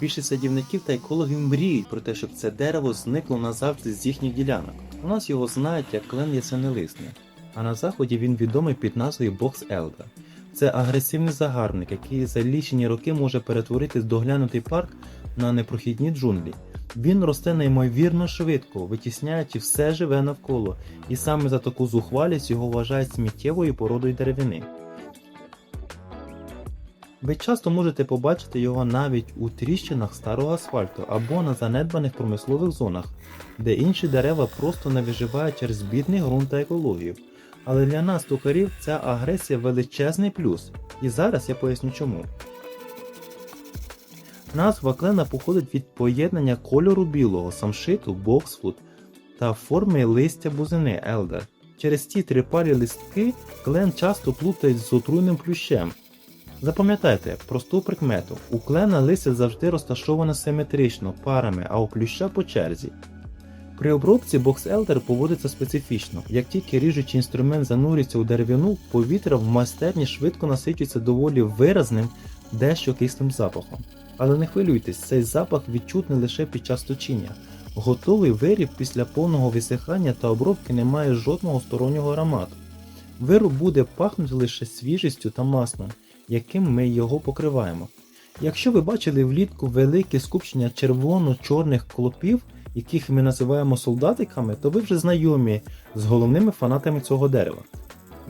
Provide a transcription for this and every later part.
Більшість садівників та екологів мріють про те, щоб це дерево зникло назавжди з їхніх ділянок. У нас його знають як клен ясенелисний, а на заході він відомий під назвою Бокс Елда. Це агресивний загарбник, який за лічені роки може перетворити доглянутий парк на непрохідні джунглі. Він росте неймовірно швидко, витісняючи все живе навколо, і саме за таку зухвалість його вважають сміттєвою породою деревини. Ви часто можете побачити його навіть у тріщинах старого асфальту або на занедбаних промислових зонах, де інші дерева просто не виживають через бідний ґрунт та екологію. Але для нас, токарів, ця агресія величезний плюс. І зараз я поясню чому. Назва клена походить від поєднання кольору білого самшиту боксфут та форми листя бузини елдер. Через ці трипалі листки клен часто плутають з отруйним плющем. Запам'ятайте просту прикмету: у клена листя завжди розташоване симетрично парами, а у плюща по черзі. При обробці бокс елдер поводиться специфічно. Як тільки ріжучий інструмент занурюється у деревину, повітря в майстерні швидко насичується доволі виразним, дещо кислим запахом. Але не хвилюйтесь, цей запах відчутний лише під час точіння. Готовий виріб після повного висихання та обробки не має жодного стороннього аромату. Вироб буде пахнути лише свіжістю та маслом, яким ми його покриваємо. Якщо ви бачили влітку велике скупчення червоно-чорних клопів, яких ми називаємо солдатиками, то ви вже знайомі з головними фанатами цього дерева.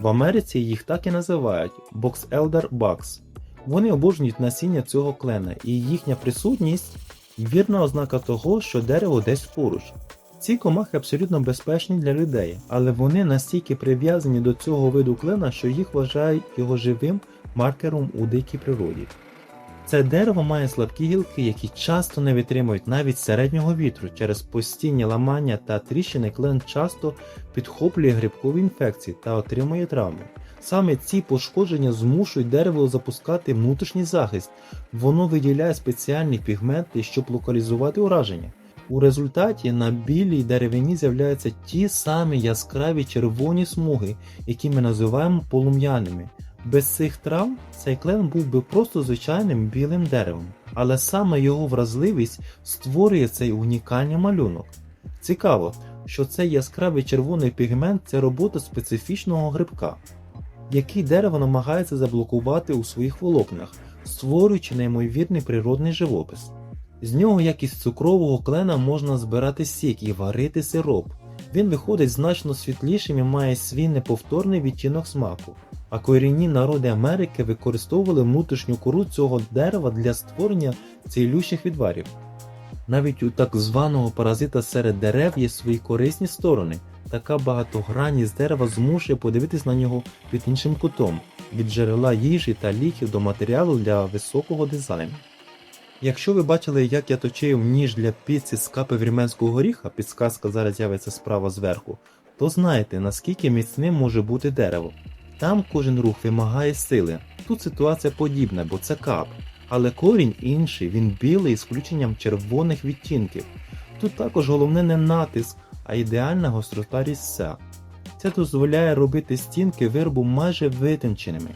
В Америці їх так і називають Box Elder Bugs. Вони обожнюють насіння цього клена, і їхня присутність вірна ознака того, що дерево десь поруч. Ці комахи абсолютно безпечні для людей, але вони настільки прив'язані до цього виду клена, що їх вважають його живим маркером у дикій природі. Це дерево має слабкі гілки, які часто не витримують навіть середнього вітру. Через постійні ламання та тріщини клен часто підхоплює грибкові інфекції та отримує травми. Саме ці пошкодження змушують дерево запускати внутрішній захист. Воно виділяє спеціальні пігменти, щоб локалізувати ураження. У результаті на білій деревині з'являються ті самі яскраві червоні смуги, які ми називаємо полум'яними. Без цих травм цей клен був би просто звичайним білим деревом, але саме його вразливість створює цей унікальний малюнок. Цікаво, що цей яскравий червоний пігмент це робота специфічного грибка, який дерево намагається заблокувати у своїх волокнах, створюючи неймовірний природний живопис. З нього, як із цукрового клена, можна збирати сік і варити сироп. Він виходить значно світлішим і має свій неповторний відтінок смаку. А корінні народи Америки використовували внутрішню кору цього дерева для створення цілющих відварів. Навіть у так званого паразита серед дерев є свої корисні сторони. Така багатогранність дерева змушує подивитись на нього під іншим кутом, від джерела їжі та ліків до матеріалу для високого дизайну. Якщо ви бачили, як я точив ніж для піци з капи вірменського горіха, підсказка зараз з'явиться справа зверху, то знаєте, наскільки міцним може бути дерево. Там кожен рух вимагає сили. Тут ситуація подібна, бо це кап. Але корінь інший, він білий з включенням червоних відтінків. Тут також головне не натиск, а ідеальна гострота різця. Це дозволяє робити стінки виробу майже витонченими.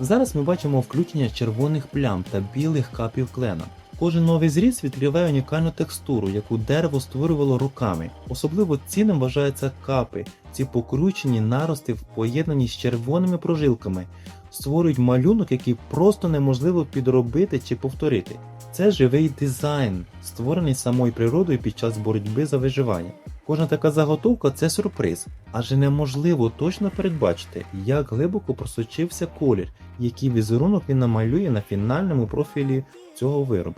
Зараз ми бачимо включення червоних плям та білих капів клена. Кожен новий зріз відкриває унікальну текстуру, яку дерево створювало руками. Особливо цінним вважаються капи. Ці покручені нарости в поєднанні з червоними прожилками створюють малюнок, який просто неможливо підробити чи повторити. Це живий дизайн, створений самою природою під час боротьби за виживання. Кожна така заготовка це сюрприз, адже неможливо точно передбачити, як глибоко просочився колір, який візерунок він намалює на фінальному профілі цього виробу.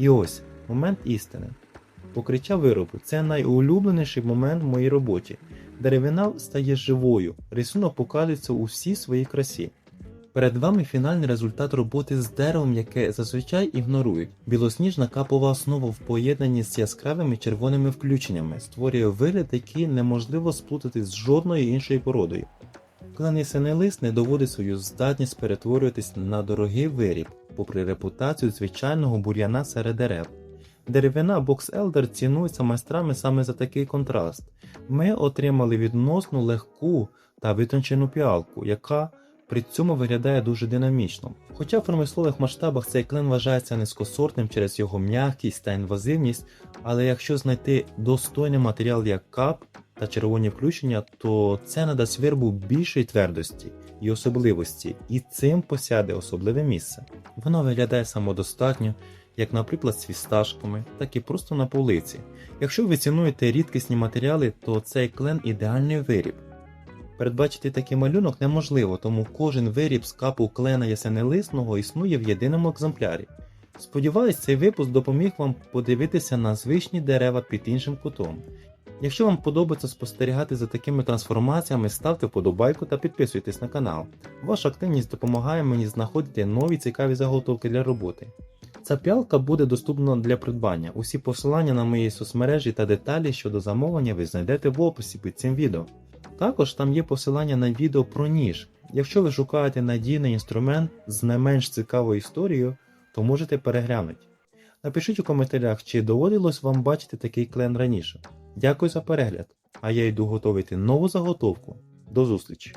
І ось момент істини. Покриття виробу це найулюбленіший момент в моїй роботі. Деревина стає живою, рисунок показується у всій своїй красі. Перед вами фінальний результат роботи з деревом, яке зазвичай ігнорують. Білосніжна капова основа в поєднанні з яскравими червоними включеннями створює вигляд, який неможливо сплутати з жодною іншою породою. Клен ясенелист не доводить свою здатність перетворюватись на дорогий виріб, попри репутацію звичайного бур'яна серед дерев. Деревина Box Elder цінується майстрами саме за такий контраст. Ми отримали відносно легку та витончену піалку, яка при цьому виглядає дуже динамічно. Хоча в промислових масштабах цей клен вважається низькосортним через його м'якість та інвазивність, але якщо знайти достойний матеріал як кап та червоні включення, то це надасть виробу більшої твердості і особливості, і цим посяде особливе місце. Воно виглядає самодостатньо, як, наприклад, з фісташками, так і просто на полиці. Якщо ви цінуєте рідкісні матеріали, то цей клен ідеальний виріб. Передбачити такий малюнок неможливо, тому кожен виріб з капу клена ясенелисного існує в єдиному екземплярі. Сподіваюсь, цей випуск допоміг вам подивитися на звичні дерева під іншим кутом. Якщо вам подобається спостерігати за такими трансформаціями, ставте вподобайку та підписуйтесь на канал. Ваша активність допомагає мені знаходити нові цікаві заготовки для роботи. Ця п'ялка буде доступна для придбання. Усі посилання на мої соцмережі та деталі щодо замовлення ви знайдете в описі під цим відео. Також там є посилання на відео про ніж. Якщо ви шукаєте надійний інструмент з не менш цікавою історією, то можете переглянути. Напишіть у коментарях, чи доводилось вам бачити такий клен раніше. Дякую за перегляд, а я йду готувати нову заготовку. До зустрічі!